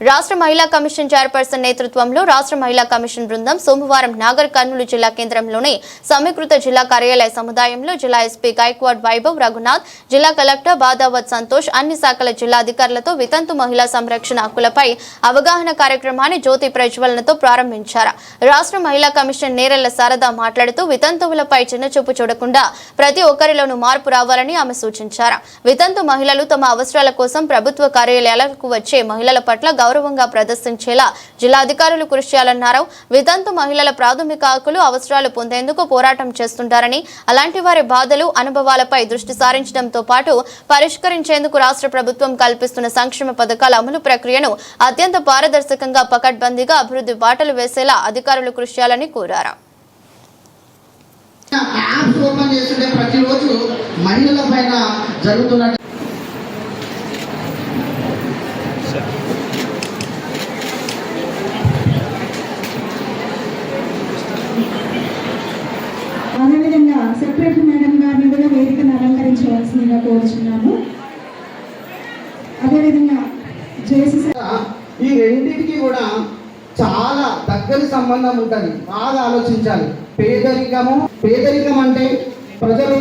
రాష్ట్ర మహిళా commission chairperson నేతృత్వంలో రాష్ట్ర మహిళా కమిషన్ బృందం సోమవారం నాగర్ కర్నూలు జిల్లా కేంద్రంలోని సమీకృత జిల్లా కార్యాలయ సముదాయంలో జిల్లా ఎస్పీ గైక్వాడ్ వైభవ్ రఘునాథ్ జిల్లా కలెక్టర్ బాదావత్ సంతోష్ అన్ని శాఖల జిల్లా అధికారులతో వితంతు మహిళా సంరక్షణ హక్కులపై అవగాహన కార్యక్రమాన్ని జ్యోతి ప్రజ్వలనతో ప్రారంభించారు. రాష్ట్ర మహిళా కమిషన్ నేరెళ్ళ శారద మాట్లాడుతూ వితంతువులపై చిన్నచూపు చూడకుండా ప్రతి ఒక్కరిలోనూ మార్పు రావాలని ఆమె సూచించారు. వితంతు మహిళలు తమ అవసరాల కోసం ప్రభుత్వ కార్యాలయాలకు వచ్చే మహిళల పట్ల గౌరవంగా ప్రదర్శించేలా జిల్లా అధికారులు కృషి చేయాలన్నారు. వితంతు మహిళల ప్రాథమిక హక్కులు అవసరాలు పొందేందుకు పోరాటం చేస్తుంటారని అలాంటి వారి బాధలు అనుభవాలపై దృష్టి సారించడంతో పాటు పరిష్కరించేందుకు రాష్ట్ర ప్రభుత్వం కల్పిస్తున్న సంక్షేమ పథకాల అమలు ప్రక్రియను అత్యంత పారదర్శకంగా పకడ్బందీగా అభివృద్ధి బాటలు వేసేలా అధికారులు కృషి చేయాలని కోరారు. యాప్స్ ఓపెన్ చేస్తుంటే ప్రతిరోజు మహిళల పైన జరుగుతున్న సెక్రటరీ మేడం గారిని కూడా వేదికను అలంకరించవలసిందిగా కోరుచున్నాము. అదేవిధంగా జేసీ ఈ రెండింటికి కూడా చాలా దగ్గరి సంబంధం ఉంటుంది. బాగా ఆలోచించాలి. పేదరికము పేదరికం అంటే ప్రజలు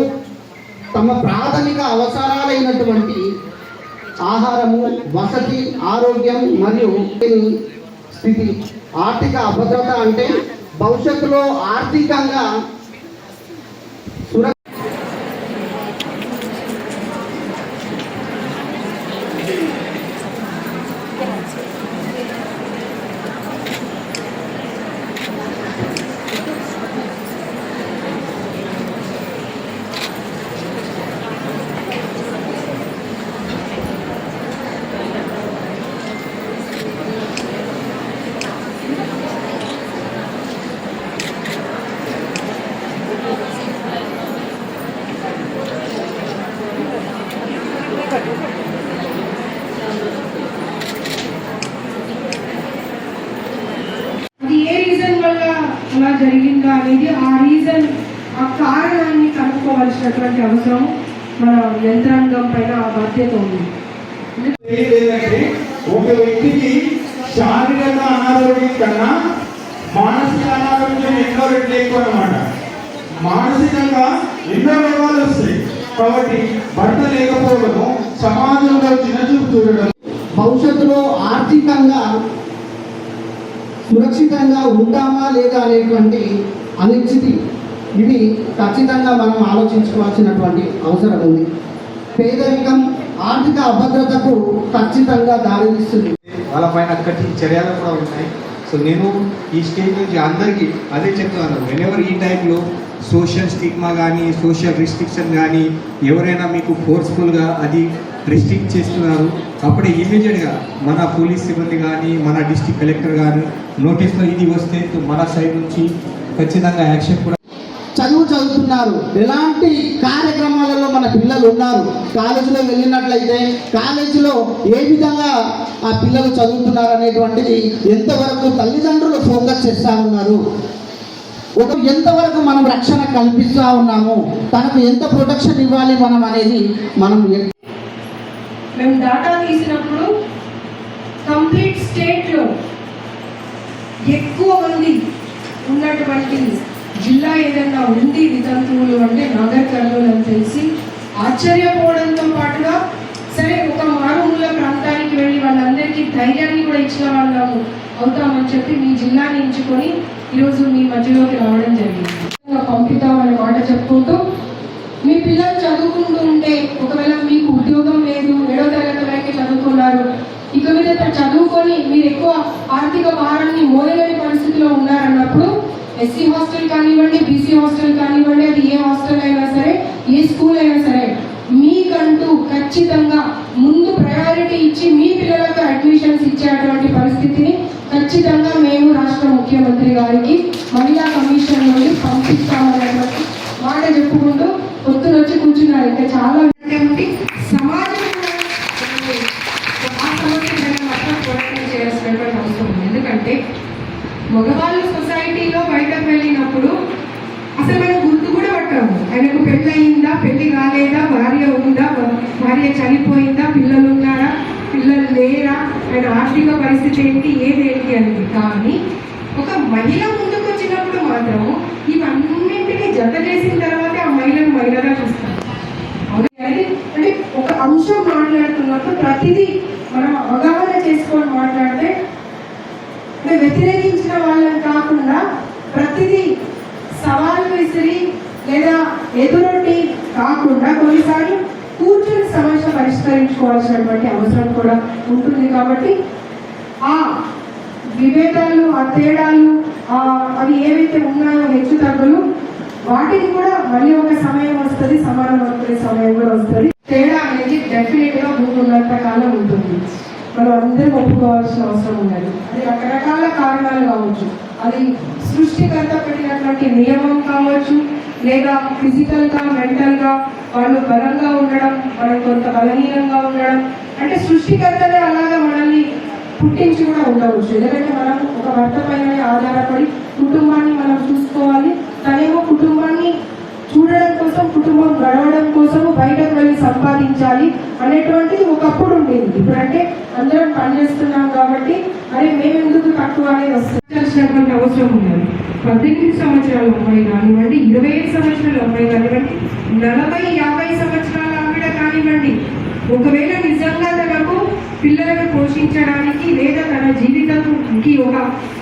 తమ ప్రాథమిక అవసరాలైనటువంటి ఆహారము వసతి ఆరోగ్యం మరియు స్థితి ఆర్థిక అభద్రత అంటే భవిష్యత్తులో ఆర్థికంగా సుర అది ఏ రీజన్ వల్ల అలా జరిగిందా అనేది ఆ రీజన్ ఆ కారణాన్ని కనుక్కోవాల్సినటువంటి అవసరం మన యంత్రాంగం పైన ఆ బాధ్యత ఉంది. ఒక వ్యక్తికి శారీరక అనారోగ్యం కన్నా మానసిక అనారోగ్యం ఎన్నో రెట్లు ఎక్కువ అనమాట మానసికంగా ఎన్నో రోగాలు వస్తాయి. కాబట్టి భర్త లేకపోవడము సమాజంలో చిన్నచూపు చూడడం. భవిష్యత్తులో ఆర్థికంగా సురక్షితంగా ఉంటామా లేదా అనేటువంటి అనిశ్చితి ఇవి ఖచ్చితంగా మనం ఆలోచించుకోవాల్సినటువంటి అవసరం ఉంది. పేదరికం ఆర్థిక అభద్రతకు ఖచ్చితంగా దారితీస్తుంది. వాళ్ళ పైన కఠిన చర్యలు కూడా ఉన్నాయి. సో నేను ఈ స్టేజ్ నుంచి అందరికీ అదే చెప్తున్నాను. వెనెవర్ ఈ టైంలో సోషల్ స్టిగ్మా కానీ సోషల్ రిస్ట్రిక్షన్ కానీ ఎవరైనా మీకు ఫోర్స్ఫుల్గా అది రిస్ట్రిక్ట్ చేస్తున్నారు అప్పుడే ఇమీడియట్గా మన పోలీస్ సిబ్బంది కానీ మన డిస్ట్రిక్ట్ కలెక్టర్ కానీ నోటీస్లో ఇది వస్తే మన సైడ్ నుంచి ఖచ్చితంగా యాక్షన్ కూడా చదువు చదువుతున్నారు. ఎలాంటి కార్యక్రమాలలో మన పిల్లలు ఉన్నారు? కాలేజీలో వెళ్ళినట్లయితే కాలేజీలో ఏ విధంగా ఆ పిల్లలు చదువుతున్నారు అనేటువంటిది ఎంతవరకు తల్లిదండ్రులు ఫోకస్ చేస్తూ ఉన్నారు? ఒక ఎంతవరకు మనం రక్షణ కల్పిస్తూ ఉన్నాము తనకు ఎంత ప్రొటెక్షన్ ఇవ్వాలి మనం అనేది మనం మేము డాటా తీసినప్పుడు కంప్లీట్ స్టేట్లో ఎక్కువ మంది ఉన్నటువంటి జిల్లా ఏదైనా ఉంది వితంతువులు అంటే నాగర్ కర్నూలు అని తెలిసి ఆశ్చర్యపోవడంతో పాటుగా సరే ఒక మారుమూల ప్రాంతానికి వెళ్ళి వాళ్ళందరికీ ధైర్యాన్ని కూడా ఇచ్చిన వాళ్ళము అవుతామని చెప్పి మీ జిల్లాని ఎంచుకొని ఈరోజు మీ మధ్యలోకి రావడం జరిగింది. పంపిద్దామనే మాట చెప్పుకుంటూ మీ పిల్లలు చదువుకుంటూ ఉంటే ఒకవేళ మీకు ఉద్యోగం లేదు ఏడో తరగతి వరకు చదువుకున్నారు ఇక మీద చదువుకొని మీరు ఎక్కువ ఆర్థిక భారాన్ని మోయలేని పరిస్థితిలో ఉన్నారన్నప్పుడు ఎస్సీ హాస్టల్ కానివ్వండి బీసీ హాస్టల్ కానివ్వండి అది ఏ హాస్టల్ అయినా సరే ఏ స్కూల్ అయినా సరే మీకంటూ ఖచ్చితంగా ముందు ప్రయారిటీ ఇచ్చి మీ పిల్లలకు అడ్మిషన్స్ ఇచ్చేటువంటి పరిస్థితిని ఖచ్చితంగా మేము రాష్ట్ర ముఖ్యమంత్రి గారికి మహిళా కమిషన్ నుండి పంపిస్తామనేటువంటి మాట చెప్పుకుంటూ పొత్తులు వచ్చి కూర్చున్నారు. ఇంకా చాలా సమాజం ఆ మాత్రం పోరాటం చేయాల్సినటువంటి అవసరం ఉంది. ఎందుకంటే మగవాళ్ళు సొసైటీలో బయటకు వెళ్ళినప్పుడు అసలు మనం గుర్తు కూడా పట్టము. ఆయనకు పెళ్ళి అయిందా పెళ్ళి కాలేదా భార్య ఉందా భార్య చనిపోయిందా పిల్లలు ఉన్నారా పిల్లలు ఆయన ఆర్థిక పరిస్థితి ఏంటి? ఏది ఏంటి అనేది. కానీ ఒక మహిళ ముందుకు వచ్చినప్పుడు మాత్రం ఇవన్నింటినీ జత చేసిన తర్వాత ఆ మహిళను మహిళగా చూస్తారు. అంటే ఒక అంశం మాట్లాడుతున్నప్పుడు ప్రతిదీ మనం అవగాహన చేసుకొని మాట్లాడితే అంటే వ్యతిరేకించిన వాళ్ళని కాకుండా పరిష్కరించుకోవాల్సినటువంటి అవసరం కూడా ఉంటుంది కాబట్టి ఆ విభేదాలు ఆ తేడాలు ఆ అవి ఏవైతే ఉన్నాయో హెచ్చు తగ్గులు వాటిని కూడా మళ్ళీ ఒక సమయం వస్తుంది సమానం అవుతున్న సమయం కూడా వస్తుంది. తేడా అనేది డెఫినెట్గా భూమి ఉన్నంత కాలం ఉంటుంది. మనం అందరం ఒప్పుకోవాల్సిన అవసరం ఉన్నది అది రకరకాల కారణాలు కావచ్చు. అది సృష్టికర్త పెట్టినటువంటి నియమం కావచ్చు లేదా ఫిజికల్గా మెంటల్గా వాళ్ళు బలంగా ఉండడం మనం కొంత బలహీనంగా ఉండడం. అంటే సృష్టికర్తనే అలాగా మనల్ని పుట్టించి కూడా ఉండవచ్చు. ఎందుకంటే మనం ఒక భర్త పైన ఆధారపడి కుటుంబాన్ని మనం చూసుకోవాలి. తనేమో కుటుంబాన్ని చూడడం కోసం కుటుంబం గడవడం కోసం బయటకు వెళ్ళి సంపాదించాలి అనేటువంటిది ఒకప్పుడు ఉండేది. ఇప్పుడంటే అందరం పనిచేస్తున్నాం కాబట్టి అరే మేము ఎందుకు తక్కువ అనేది వస్తుంది. అవసరం ఉన్నది. పద్దెనిమిది సంవత్సరాల అమ్మాయి కానివ్వండి ఇరవై ఐదు సంవత్సరాల అమ్మాయి కానివ్వండి నలభై యాభై సంవత్సరాల ఆవిడ కానివ్వండి. ఒకవేళ నిజంగా తనకు పిల్లలను పోషించడానికి లేదా తన జీవితంకి ఒక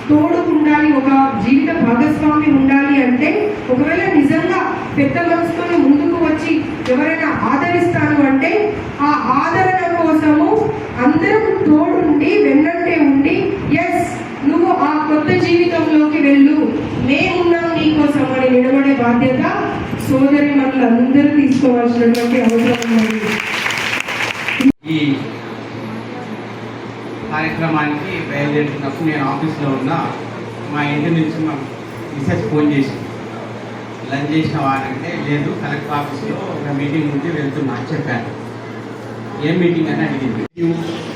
తోడు ఉండాలి ఒక జీవిత భాగస్వామి ఉండాలి అంటే ఒకవేళ నిజంగా పెద్ద మనసుకొని ముందుకు వచ్చి ఎవరైనా ఆదరిస్తారు అంటే ఆ ఆదరణ కోసము అందరం తోడుండి వెన్నంటే వెళ్ళు. మేమున్నాం నీకోసం అని నిలబడే బాధ్యత సోదరి మనలందరూ తీసుకోవాల్సినటువంటి అవసరం ఉంది ఈ కార్యక్రమానికి బయలుదేరుతున్నప్పుడు నేను ఆఫీస్లో ఉన్న మా ఇంటి నుంచి మా మిసెస్ ఫోన్ చేసి లంచ్ చేసిన వారంటే లేదు కలెక్టర్ ఆఫీస్లో ఒక మీటింగ్ ఉంటే వెళ్తున్నా అని చెప్పాను. ఏం మీటింగ్ అని అడిగింది.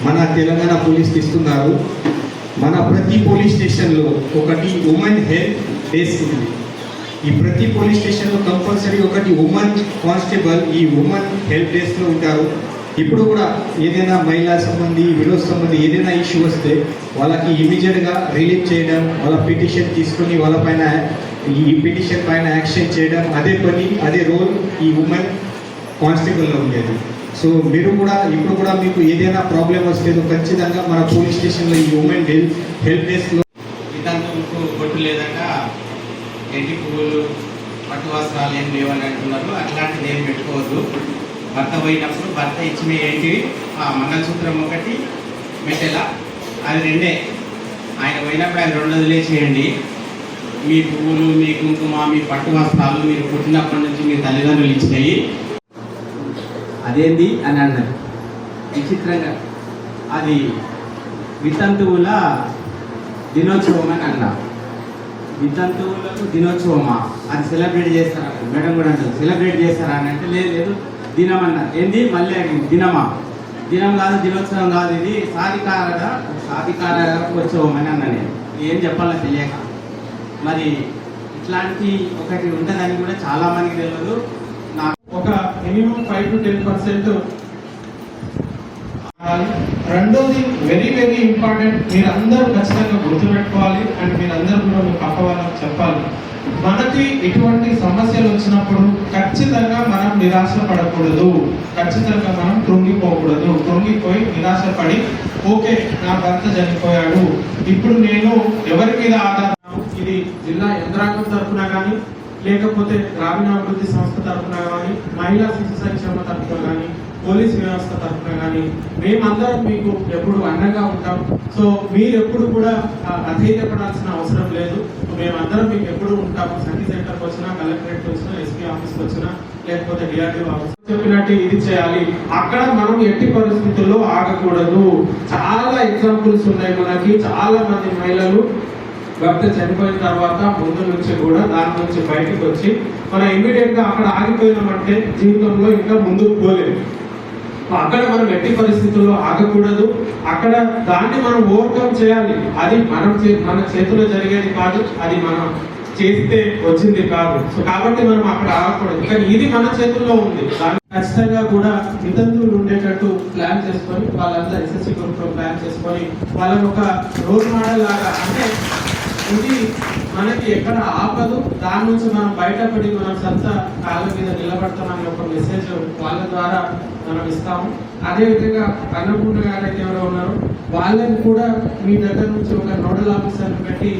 మన తెలంగాణ పోలీస్ ఇస్తున్నారు మన ప్రతి పోలీస్ స్టేషన్లో ఒకటి ఉమెన్ హెల్త్ డెస్క్ ఉంది. ఈ ప్రతి పోలీస్ స్టేషన్లో కంపల్సరీ ఒకటి ఉమెన్ కానిస్టేబుల్ ఈ ఉమెన్ హెల్ప్ డెస్క్లో ఉంటారు. ఇప్పుడు కూడా ఏదైనా మహిళా సంబంధి విడోస్ సంబంధి ఏదైనా ఇష్యూ వస్తే వాళ్ళకి ఇమీడియట్గా రిలీఫ్ చేయడం వాళ్ళ పిటిషన్ తీసుకొని వాళ్ళ పైన ఈ పిటిషన్ పైన యాక్షన్ చేయడం అదే పని అదే రోల్ ఈ ఉమెన్ కానిస్టేబుల్లో ఉండేది. సో మీరు కూడా ఇప్పుడు కూడా మీకు ఏదైనా ప్రాబ్లం వస్తే ఖచ్చితంగా మన పోలీస్ స్టేషన్లో ఈ ఉమెన్ హెల్ప్ హెల్ప్ డెస్క్లో వితంతువులకు బొట్టు లేదంట. ఎంటి పువ్వులు పట్టు వస్త్రాలు ఏం లేవని అంటున్నారు. అట్లాంటిది ఏం పెట్టుకోవద్దు. భర్త పోయినప్పుడు భర్త ఇచ్చిన ఏంటి? ఆ మంగళసూత్రం ఒకటి మెటెల అది రెండే. ఆయన పోయినప్పుడు ఆయన రెండు వదిలేసేయండి. మీ పువ్వులు మీ కుంకుమ మీ పట్టు వస్త్రాలు మీరు పుట్టినప్పటి నుంచి మీ తల్లిదండ్రులు ఇచ్చినాయి అదేంది అని అన్నారు. విచిత్రంగా. అది వితంతువుల దినోత్సవం అని అన్నా వితంతువులకు దినోత్సవమా? అది సెలబ్రేట్ చేస్తారా? మేడం కూడా అంటారు సెలబ్రేట్ చేస్తారా? అని అంటే లేదు లేదు దినం అన్నారు. ఏంది? మళ్ళీ అడిగింది దినమా? దినం కాదు దినోత్సవం కాదు ఇది సాధికారత సాధికార ఉత్సవం అని అన్నా నేను. ఏం చెప్పాలో తెలియక. మరి ఇట్లాంటి ఒకటి ఉంటుందని కూడా చాలా మందికి తెలియదు. Minimum five to ten percent. రెండోది వెరీ వెరీ ఇంపార్టెంట్. మీరు అందరూ ఖచ్చితంగా గుర్తుపెట్టుకోవాలి అండ్ మీరు అందరూ కూడా మీ పక్క వాళ్ళకి చెప్పాలి. మనకి ఇటువంటి సమస్యలు వచ్చినప్పుడు ఖచ్చితంగా మనం నిరాశ పడకూడదు ఖచ్చితంగా మనం కృంగిపోకూడదు. కృంగిపోయి నిరాశపడి ఓకే నా భర్త చనిపోయాడు. ఇప్పుడు నేను ఎవరి మీద ఆధారం ఇది జిల్లా యంత్రాంగం తరఫున కానీ లేకపోతే గ్రామీణాభివృద్ధి సంస్థ తరఫున కానీ మహిళా శిశు సంక్షేమ తరఫున కానీ పోలీస్ వ్యవస్థ తరఫున కానీ మేమందరం మీకు ఎప్పుడు అండగా ఉంటాం. సో మీరు ఎప్పుడు కూడా అధైర్యపడాల్సిన అవసరం లేదు. మేమందరం మీకు ఎప్పుడు ఉంటాము సఖీ సెంటర్కి వచ్చినా కలెక్టరేట్కి వచ్చినా ఎస్పీ ఆఫీస్కి వచ్చినా లేకపోతే డిఆర్డీఓ ఆఫీస్. చెప్పినట్టు ఇది చేయాలి. అక్కడ మనం ఎట్టి పరిస్థితుల్లో ఆగకూడదు. చాలా ఎగ్జాంపుల్స్ ఉన్నాయి మనకి. చాలా మంది మహిళలు భర్త చనిపోయిన తర్వాత ముందు నుంచి కూడా దాని నుంచి బయటకు వచ్చి మనం ఇమీడియట్గా అక్కడ ఆగిపోయినామంటే జీవితంలో ఇంకా ముందుకు పోలేము. అక్కడ మనం ఎట్టి పరిస్థితుల్లో ఆగకూడదు. అక్కడ దాన్ని మనం ఓవర్కమ్ చేయాలి. అది మనం మన చేతిలో జరిగేది కాదు అది మనం చేస్తే వచ్చింది కాదు. సో కాబట్టి మనం అక్కడ ఆగకూడదు. కానీ ఇది మన చేతుల్లో ఉంది. దాన్ని ఖచ్చితంగా కూడా వితంతువులు ఉండేటట్టు ప్లాన్ చేసుకొని వాళ్ళంతా ఎస్ఎస్సీ గ్రూప్ ప్లాన్ చేసుకొని వాళ్ళని ఒక రోల్ మోడల్ లాగా అంటే ఇది మనకి ఎక్కడ ఆపదు. దాని నుంచి మనం బయటపడి మనం సొంత కాళ్ళ మీద నిలబడతామని ఒక మెసేజ్ వాళ్ళ ద్వారా మనం ఇస్తాము. అదేవిధంగా అన్నపూర్ణ గారు ఎవరో ఉన్నారు వాళ్ళని కూడా మీ దగ్గర నుంచి ఒక నోడల్ ఆఫీసర్ని పెట్టి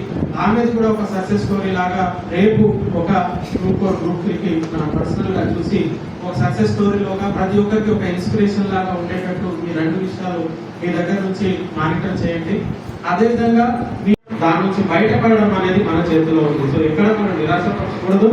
ఆమెది కూడా ఒక సక్సెస్ స్టోరీ లాగా రేపు ఒక గ్రూప్ గ్రూప్కి మనం పర్సనల్గా చూసి ఒక సక్సెస్ స్టోరీలోగా ప్రతి ఒక్కరికి ఒక ఇన్స్పిరేషన్ లాగా ఉండేటట్టు మీ రెండు విషయాలు మీ దగ్గర నుంచి మానిటర్ చేయండి. అదేవిధంగా మీ దాని నుంచి బయటపడడం అనేది మన చేతిలో ఉంది. సో ఎక్కడ మనం నిరాశపరచకూడదు.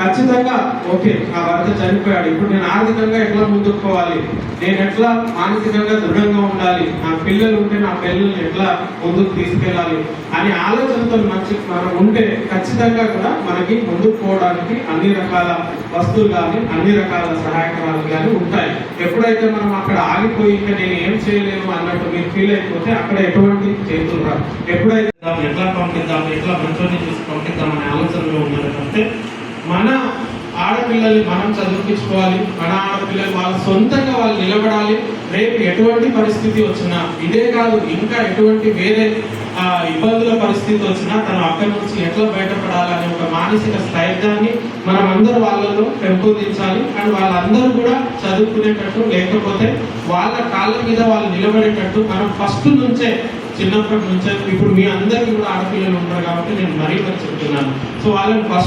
ఖచ్చితంగా ఓకే నా భర్త చనిపోయాడు. ఇప్పుడు నేను ఆర్థికంగా ఎట్లా ముందుకు పోవాలి నేను ఎట్లా మానసికంగా దృఢంగా ఉండాలి? నా పిల్లలు ఉంటే నా పిల్లల్ని ఎట్లా ముందుకు తీసుకెళ్ళాలి? అనే ఆలోచనతో మంచి మనం ఉంటే ఖచ్చితంగా కూడా మనకి ముందుకు పోవడానికి అన్ని రకాల వస్తువులు కానీ అన్ని రకాల సహాయకరాలు కానీ ఉంటాయి. ఎప్పుడైతే మనం అక్కడ ఆగిపోయి ఇంకా నేను ఏం చేయలేను అన్నట్టు మీరు ఫీల్ అయిపోతే అక్కడ ఎటువంటి చేతులు రా ఎప్పుడైతే ఎట్లా పంపిద్దాం ఎట్లా మంచోని చూసి పంపిద్దాం అనే ఆలోచనలో ఉన్నారు. అంటే మన ఆడపిల్లల్ని మనం చదివించుకోవాలి మన ఆడపిల్లలు వాళ్ళ సొంతంగా వాళ్ళు నిలబడాలి. రేపు ఎటువంటి పరిస్థితి వచ్చినా ఇదే కాదు ఇంకా ఎటువంటి వేరే ఇబ్బందుల పరిస్థితి వచ్చినా తను అక్కడి నుంచి ఎట్లా బయటపడాలనే ఒక మానసిక స్థైర్యాన్ని మనం అందరూ వాళ్ళలో పెంపొందించాలి. అండ్ వాళ్ళందరూ కూడా చదువుకునేటట్టు లేకపోతే వాళ్ళ కాళ్ళ మీద వాళ్ళు నిలబడేటట్టు మనం ఫస్ట్ నుంచే చిన్నప్పటి నుంచి ఇప్పుడు మీ అందరికీ కూడా ఆడపిల్లలు ఉన్నారు కాబట్టి నేను మరీ మరి చెప్తున్నాను సో వాళ్ళని ఫస్ట్